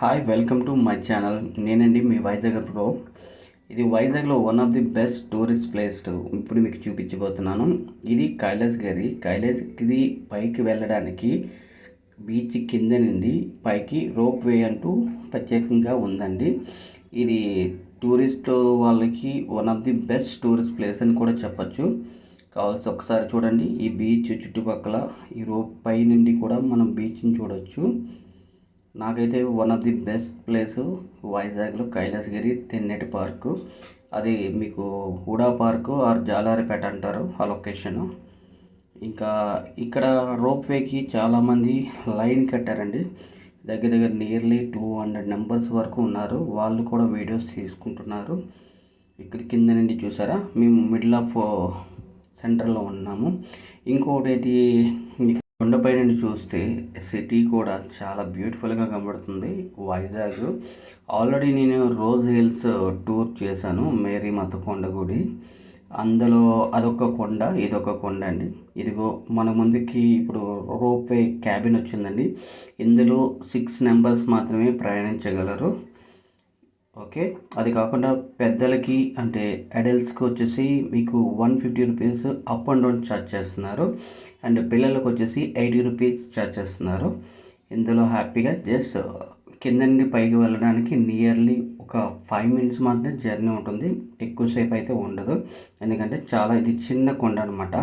Hi welcome to my channel నేనండి మీ Vizag pro ఇది వైజాగ్లో one of the best tourist place ఇప్పుడు మీకు చూపించబోతున్నాను. ఇది కైలాసగిరి కైలాసగిరి పైకి వెళ్ళడానికి బీచ్ కింద నుండి పైకి రోప్ వే అంటూ ప్రత్యేకంగా ఉందండి. ఇది టూరిస్ట్ వాళ్ళకి one of the best tourist place అని కూడా చెప్పచ్చు. కావాల్సి ఒకసారి చూడండి. ఈ బీచ్ చుట్టుపక్కల ఈ రోప్ పై నుండి కూడా మనం బీచ్ని చూడొచ్చు. నాకైతే one of the best place వైజాగ్లో కైలాసగిరి తెన్నెటి పార్కు. అది మీకు హుడా పార్కు ఆర్ జాలారిపేట అంటారు ఆ లొకేషను ఇంకా ఇక్కడ రోప్వేకి చాలామంది లైన్ కట్టారండి. దగ్గర దగ్గర నియర్లీ టూ హండ్రెడ్ నెంబర్స్ వరకు ఉన్నారు. వాళ్ళు కూడా వీడియోస్ తీసుకుంటున్నారు. ఇక్కడ కింద నుండి చూసారా? మేము మిడిల్ ఆఫ్ సెంటర్లో ఉన్నాము. ఇంకోటి కొండపై నుండి చూస్తే సిటీ కూడా చాలా బ్యూటిఫుల్గా కనబడుతుంది. వైజాగ్. ఆల్రెడీ నేను రోజ్ హిల్స్ టూర్ చేశాను మేరీ మత కొండ గుడి. అందులో అదొక కొండ ఇదొక కొండ అండి. ఇదిగో మన ముందుకి ఇప్పుడు రోప్వే క్యాబిన్ వచ్చిందండి. ఇందులో సిక్స్ నెంబర్స్ మాత్రమే ప్రయాణించగలరు. ఓకే? అది కాకుండా పెద్దలకి అంటే అడల్ట్స్కి వచ్చేసి మీకు one fifty rupees up and down charge చేస్తున్నారు. అండ్ పిల్లలకు వచ్చేసి ఎయిటీ రూపీస్ ఛార్జ్ చేస్తున్నారు. ఇందులో హ్యాపీగా జస్ట్ కింద నుండి పైకి వెళ్ళడానికి నియర్లీ ఒక ఫైవ్ మినిట్స్ మాత్రమే జర్నీ ఉంటుంది. ఎక్కువసేపు అయితే ఉండదు. ఎందుకంటే చాలా ఇది చిన్న కొండ అనమాట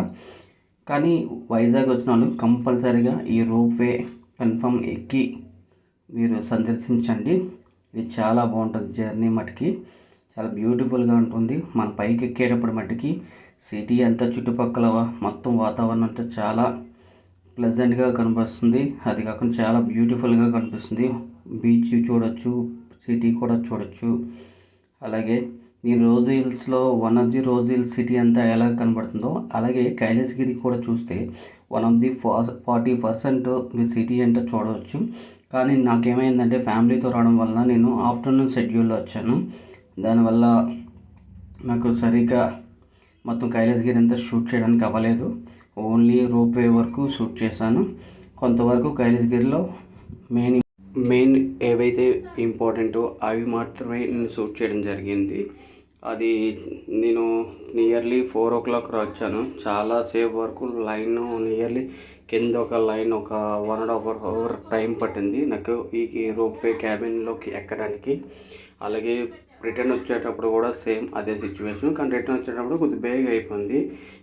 కానీ వైజాగ్ వచ్చిన వాళ్ళు కంపల్సరీగా ఈ రోప్వే కన్ఫర్మ్ ఎక్కి మీరు సందర్శించండి. ఇది చాలా బాగుంటుంది జర్నీ మటుకి. చాలా బ్యూటిఫుల్గా ఉంటుంది. మన పైకి ఎక్కేటప్పుడు మటుకి సిటీ అంతా చుట్టుపక్కల మొత్తం వాతావరణం అంతా చాలా ప్లెజెంట్గా కనిపిస్తుంది. అది కాకుండా చాలా బ్యూటిఫుల్గా కనిపిస్తుంది. బీచ్ చూడొచ్చు సిటీ కూడా చూడొచ్చు. అలాగే ఈ రోజ్ హిల్స్లో one of the rose hills city అంతా ఎలా కనబడుతుందో అలాగే కైలాసగిరి కూడా చూస్తే one of the forty percent me city అంటే చూడవచ్చు. కానీ నాకేమైందంటే ఫ్యామిలీతో రావడం వల్ల నేను ఆఫ్టర్నూన్ షెడ్యూల్లో వచ్చాను. దానివల్ల నాకు సరిగ్గా మొత్తం కైలాసగిరి అంతా షూట్ చేయడానికి అవ్వలేదు. ఓన్లీ రోప్వే వరకు షూట్ చేశాను. కొంతవరకు కైలాసగిరిలో మెయిన్ మెయిన్ ఏవైతే ఇంపార్టెంటో అవి మాత్రమే నేను షూట్ చేయడం జరిగింది. అది నేను నియర్లీ ఫోర్ ఓ క్లాక్ వచ్చాను చాలాసేపు వరకు లైన్ నియర్లీ కింద ఒక లైన్ ఒక one and half hour time పట్టింది. నాకు ఈ రోప్వే క్యాబిన్లోకి ఎక్కడానికి. అలాగే రిటర్న్ వచ్చేటప్పుడు కూడా సేమ్ అదే సిచ్యువేషన్. కానీ రిటర్న్ వచ్చేటప్పుడు కొద్ది బేగ్ అయిపోయింది.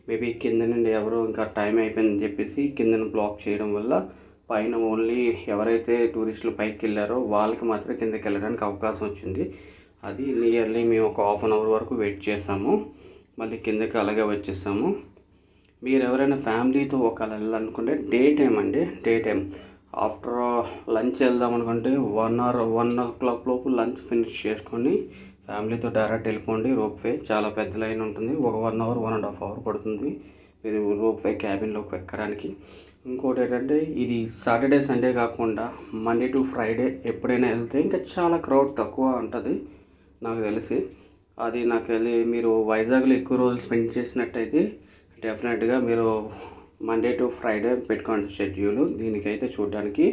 మేబీ కింద నుండి ఎవరు ఇంకా టైం అయిపోయిందని చెప్పేసి కిందను బ్లాక్ చేయడం వల్ల పైన ఓన్లీ ఎవరైతే టూరిస్టులు పైకి వెళ్ళారో వాళ్ళకి మాత్రమే కిందకి వెళ్ళడానికి అవకాశం వచ్చింది. అది నియర్లీ మేము ఒక హాఫ్ అన్ అవర్ వరకు వెయిట్ చేసాము. మళ్ళీ కిందకి అలాగే వచ్చేసాము. మీరు ఎవరైనా ఫ్యామిలీతో ఒకవేళ వెళ్ళాలనుకుంటే డే టైం అండి డే టైం ఆఫ్టర్ లంచ్ వెళ్దాం అనుకుంటే one hour one o'clock లోపు లంచ్ ఫినిష్ చేసుకొని ఫ్యామిలీతో డైరెక్ట్ వెళ్ళిపోండి. రోప్వే చాలా పెద్ద లైన్ ఉంటుంది. ఒక one hour one and half hour పడుతుంది. మీరు రోప్వే క్యాబిన్లోకి ఎక్కడానికి. ఇంకోటి ఏంటంటే ఇది సాటర్డే సండే కాకుండా మండే టు ఫ్రైడే ఎప్పుడైనా వెళ్తే ఇంకా చాలా క్రౌడ్ తక్కువ ఉంటుంది నాకు తెలిసి. అది నాకు వెళ్ళి మీరు వైజాగ్లో ఎక్కువ రోజులు స్పెండ్ చేసినట్టయితే డెఫినెట్గా మీరు మండే టు ఫ్రైడే పెట్టుకోండి షెడ్యూల్. దీనికైతే చూడడానికి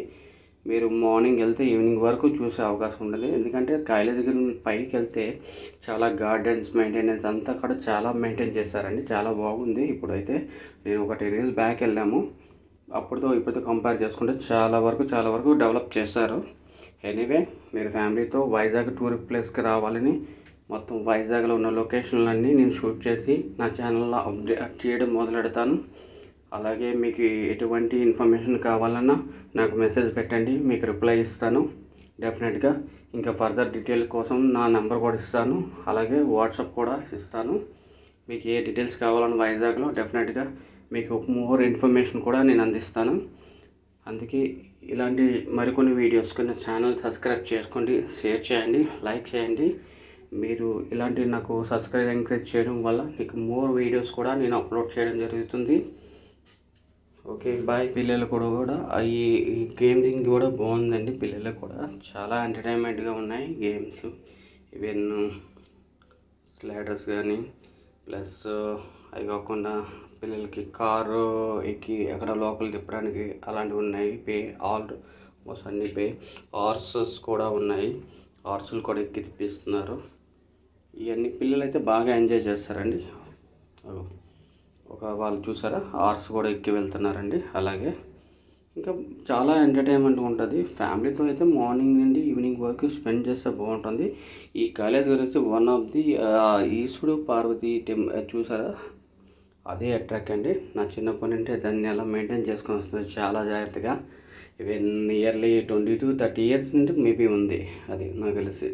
మీరు మార్నింగ్ వెళ్తే ఈవినింగ్ వరకు చూసే అవకాశం ఉండదు. ఎందుకంటే కైలాసగిరి పైకి వెళ్తే చాలా గార్డెన్స్ మెయింటెనెన్స్ అంతా అక్కడ చాలా మెయింటైన్ చేస్తారండి. చాలా బాగుంది. ఇప్పుడైతే నేను ఒక టెన్ ఇయర్స్ బ్యాక్ వెళ్ళాము. అప్పుడుతో ఇప్పుడుతో కంపేర్ చేసుకుంటే చాలా వరకు చాలా వరకు డెవలప్ చేశారు. ఎనీవే మీరు ఫ్యామిలీతో వైజాగ్ టూర్ ప్లేస్కి రావాలని మొత్తం వైజాగ్లో ఉన్న లొకేషన్లన్నీ నేను షూట్ చేసి నా ఛానల్లో అప్డేట్ చేయడం మొదలెడతాను. అలాగే మీకు ఎటువంటి ఇన్ఫర్మేషన్ కావాలన్నా నాకు మెసేజ్ పెట్టండి మీకు రిప్లై ఇస్తాను. డెఫినెట్గా ఇంకా ఫర్దర్ డీటెయిల్ కోసం నా నెంబర్ కూడా ఇస్తాను. అలాగే వాట్సాప్ కూడా ఇస్తాను. మీకు ఏ డీటెయిల్స్ కావాలని వైజాగ్లో డెఫినెట్గా మీకు మోర్ ఇన్ఫర్మేషన్ కూడా నేను అందిస్తాను. అందుకే ఇలాంటి మరికొన్ని వీడియోస్కి నా ఛానల్ సబ్స్క్రైబ్ చేసుకోండి షేర్ చేయండి లైక్ చేయండి. మీరు ఇలాంటి నాకు సబ్స్క్రైబ్ ఎంకరేజ్ చేయడం వల్ల మీకు మోర్ వీడియోస్ కూడా నేను అప్లోడ్ చేయడం జరుగుతుంది. ఓకే బాయ్ పిల్లలు కూడా కూడా ఈ గేమింగ్ కూడా బాగుందండి పిల్లలకు కూడా. చాలా ఎంటర్టైన్మెంట్గా ఉన్నాయి గేమ్స్ ఈవెన్ స్లైడర్స్ కానీ ప్లస్ అవి కాకుండా పిల్లలకి కారు ఎక్కి ఎక్కడ లోపల తిప్పడానికి అలాంటివి ఉన్నాయి. పే ఆల్ మోస్ట్ అన్ని పే హార్సెస్ కూడా ఉన్నాయి. హార్సులు కూడా ఎక్కి తిప్పిస్తున్నారు. ఇవన్నీ పిల్లలు అయితే బాగా ఎంజాయ్ చేస్తారండి. ఒక వాళ్ళు చూసారా? ఆర్ట్స్ కూడా ఎక్కి వెళ్తున్నారండి అలాగే. ఇంకా చాలా ఎంటర్టైన్మెంట్ ఉంటుంది. ఫ్యామిలీతో అయితే మార్నింగ్ నుండి ఈవినింగ్ వరకు స్పెండ్ చేస్తే బాగుంటుంది. ఈ కాలేజ్ గురించి వన్ ఆఫ్ ది ఈశ్వడు పార్వతి టెం చూసారా? అదే అట్రాక్ట్ అండి. నా చిన్నప్పటి నుండి దాన్ని ఎలా మెయింటైన్ చేసుకొని వస్తుంది చాలా జాగ్రత్తగా. Even early twenty two thirty years నుండి మేబీ ఉంది అది నాకు తెలిసి.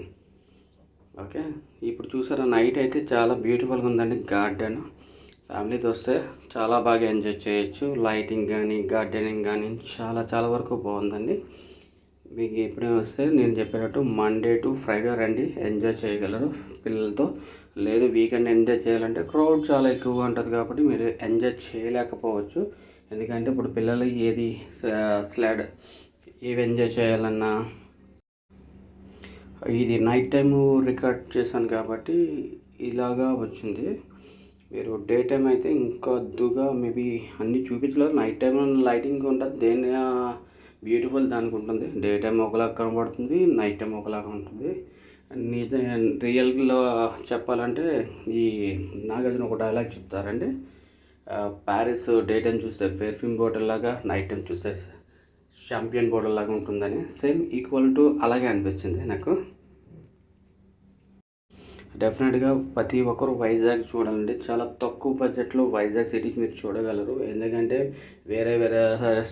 ఓకే. ఇప్పుడు చూసారా నైట్ అయితే చాలా బ్యూటిఫుల్గా ఉందండి గార్డెన్. ఫ్యామిలీతో వస్తే చాలా బాగా ఎంజాయ్ చేయొచ్చు. లైటింగ్ కానీ గార్డెనింగ్ కానీ చాలా చాలా వరకు బాగుందండి. మీకు ఎప్పుడే వస్తే నేను చెప్పేటట్టు మండే టు ఫ్రైడే రండి ఎంజాయ్ చేయగలరు పిల్లలతో. లేదు వీకెండ్ ఎంజాయ్ చేయాలంటే క్రౌడ్ చాలా ఎక్కువగా ఉంటుంది కాబట్టి మీరు ఎంజాయ్ చేయలేకపోవచ్చు. ఎందుకంటే ఇప్పుడు పిల్లలు ఏది స్లాడ్ ఏవి ఎంజాయ్ చేయాలన్నా ఇది నైట్ టైము రికార్డ్ చేశాను కాబట్టి ఇలాగా వచ్చింది. మీరు డే టైం అయితే ఇంకా అద్దుగా మేబీ అన్నీ చూపించలేదు. నైట్ టైం లైటింగ్ ఉంటుంది. దేని బ్యూటిఫుల్ దానికి ఉంటుంది. డే టైం ఒకలాగా కనబడుతుంది నైట్ టైం ఒకలాగా ఉంటుంది. నిజ రియల్లో చెప్పాలంటే ఈ నాగార్జున ఒక డైలాగ్ చెప్తారండి. ప్యారిస్ డే టైం చూస్తే పెర్ఫ్యూమ్ బాటిల్ లాగా నైట్ టైం చూస్తే షాంపియన్ బాటిల్ లాగా ఉంటుందని. సేమ్ ఈక్వల్ టు అలాగే అనిపించింది నాకు. డెఫినెట్గా ప్రతి ఒక్కరు వైజాగ్ చూడాలంటే చాలా తక్కువ బడ్జెట్లో వైజాగ్ సిటీస్ మీరు చూడగలరు. ఎందుకంటే వేరే వేరే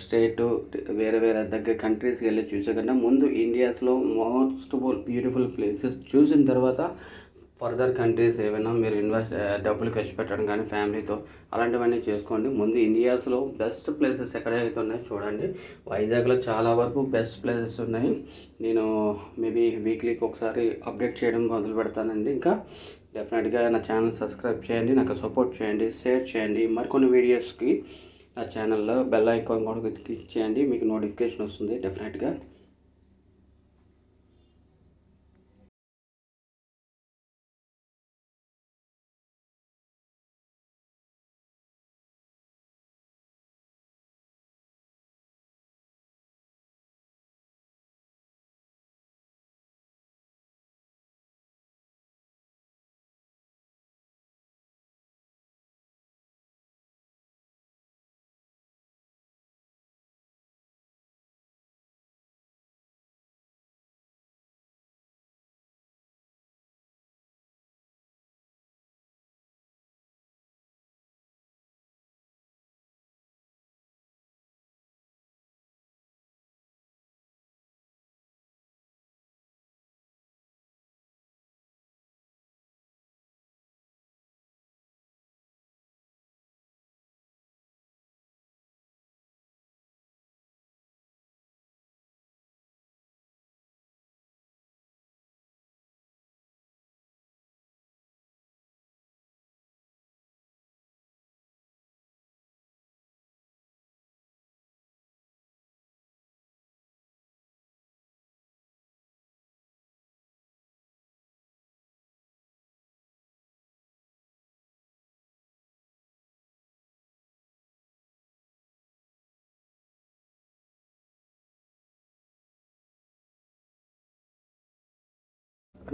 స్టేట్ వేరే వేరే దగ్గర కంట్రీస్కి వెళ్ళి చూసే కన్నా ముందు ఇండియాస్లో మోస్ట్ బ్యూటిఫుల్ ప్లేసెస్ చూసిన తర్వాత ఫర్దర్ కంట్రీస్ ఏమైనా మీరు ఇన్వెస్ట్ డబ్బులు ఖర్చు పెట్టడం కానీ ఫ్యామిలీతో అలాంటివన్నీ చేసుకోండి. ముందు ఇండియాస్లో బెస్ట్ ప్లేసెస్ ఎక్కడైతే ఉన్నాయో చూడండి. వైజాగ్లో చాలా వరకు బెస్ట్ ప్లేసెస్ ఉన్నాయి. నేను మేబీ వీక్లీకి ఒకసారి అప్డేట్ చేయడం మొదలు పెడతానండి. ఇంకా డెఫినెట్గా నా ఛానల్ సబ్స్క్రైబ్ చేయండి నాకు సపోర్ట్ చేయండి షేర్ చేయండి. మరికొన్ని వీడియోస్కి నా ఛానల్లో బెల్ ఐకాన్ కూడా క్లిక్ చేయండి. మీకు నోటిఫికేషన్ వస్తుంది డెఫినెట్గా.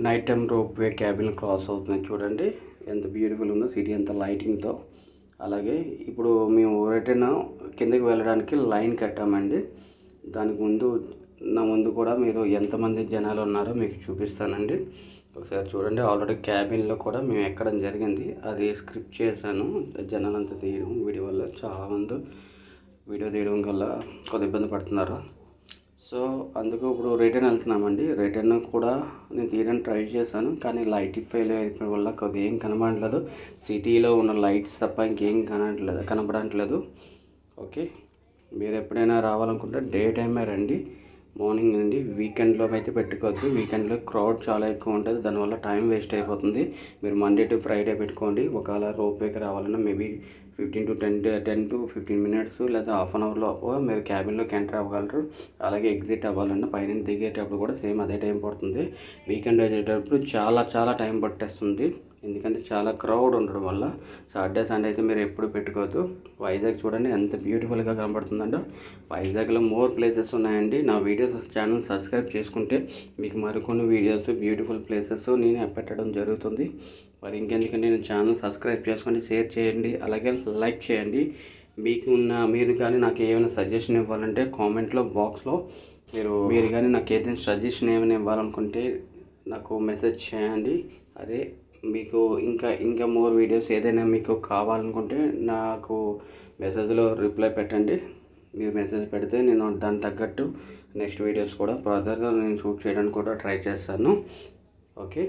Night time ropeway cabin cross అవుతుంది చూడండి. ఎంత బ్యూటిఫుల్ ఉందో సిటీ అంత లైటింగ్తో అలాగే ఇప్పుడు మేము రిటర్న్ కిందకి వెళ్ళడానికి లైన్ కట్టామండి. దానికి ముందు నా ముందు కూడా మీరు ఎంతమంది జనాలు ఉన్నారో మీకు చూపిస్తానండి. ఒకసారి చూడండి ఆల్రెడీ క్యాబిన్లో కూడా మేము ఎక్కడం జరిగింది. అది స్క్రిప్ట్ చేశాను. జనాలంతా తీయడం వీడియో వల్ల చాలామంది వీడియో తీయడం వల్ల కొద్ది ఇబ్బంది పడుతున్నారు. సో అందుకు ఇప్పుడు రిటర్న్ వెళ్తున్నామండి. రిటర్న్ కూడా నేను తీయడానికి ట్రై చేశాను. కానీ లైట్ ఫెయిల్ అయిపోయిన వల్ల కొద్దిగా ఏం కనబడట్లేదు సిటీలో ఉన్న లైట్స్ తప్ప ఇంకేం కనట్లేదు కనబడట్లేదు. ఓకే. మీరు ఎప్పుడైనా రావాలనుకుంటే డే టైమే రండి. మార్నింగ్ నుండి వీకెండ్లో అయితే పెట్టుకోవద్దు. వీకెండ్లో క్రౌడ్ చాలా ఎక్కువ ఉంటుంది. దానివల్ల టైం వేస్ట్ అయిపోతుంది. మీరు మండే టు ఫ్రైడే పెట్టుకోండి. ఒకవేళ రోప్వేకి రావాలన్నా maybe fifteen to ten ten to fifteen minutes లేదా హాఫ్ అన్ అవర్లో మీరు క్యాబిన్లోకి ఎంటర్ అవ్వగలరు. అలాగే ఎగ్జిట్ అవ్వాలన్నా పైన దిగేటప్పుడు కూడా సేమ్ అదే టైం పడుతుంది. వీకెండ్ వచ్చేటప్పుడు చాలా చాలా టైం పట్టేస్తుంది. ఎందుకంటే చాలా క్రౌడ్ ఉండడం వల్ల సాటర్డే సండే అయితే మీరు ఎప్పుడు పెట్టుకోవద్దు. వైజాగ్ చూడండి ఎంత బ్యూటిఫుల్గా కనబడుతుందంటే వైజాగ్లో మోర్ ప్లేసెస్ ఉన్నాయండి. నా వీడియోస్ ఛానల్ సబ్స్క్రైబ్ చేసుకుంటే మీకు మరికొన్ని వీడియోస్ బ్యూటిఫుల్ ప్లేసెస్ నేను పెట్టడం జరుగుతుంది. మరి ఇంకెందుకంటే నేను ఛానల్ సబ్స్క్రైబ్ చేసుకోండి షేర్ చేయండి అలాగే లైక్ చేయండి. మీకు ఉన్న మీరు కానీ నాకు ఏమైనా సజెషన్ ఇవ్వాలంటే కామెంట్లో బాక్స్లో మీరు మీరు కానీ నాకు ఏదైనా సజెషన్ ఏమైనా ఇవ్వాలనుకుంటే నాకు మెసేజ్ చేయండి. అదే మీకు ఇంకా ఇంకా మోర్ వీడియోస్ ఏదైనా మీకు కావాలనుకుంటే నాకు మెసేజ్లో రిప్లై పెట్టండి. మీరు మెసేజ్ పెడితే నేను దానికి తగ్గట్టు నెక్స్ట్ వీడియోస్ కూడా ఫర్దర్గా నేను షూట్ చేయడానికి కూడా ట్రై చేస్తాను. ఓకే?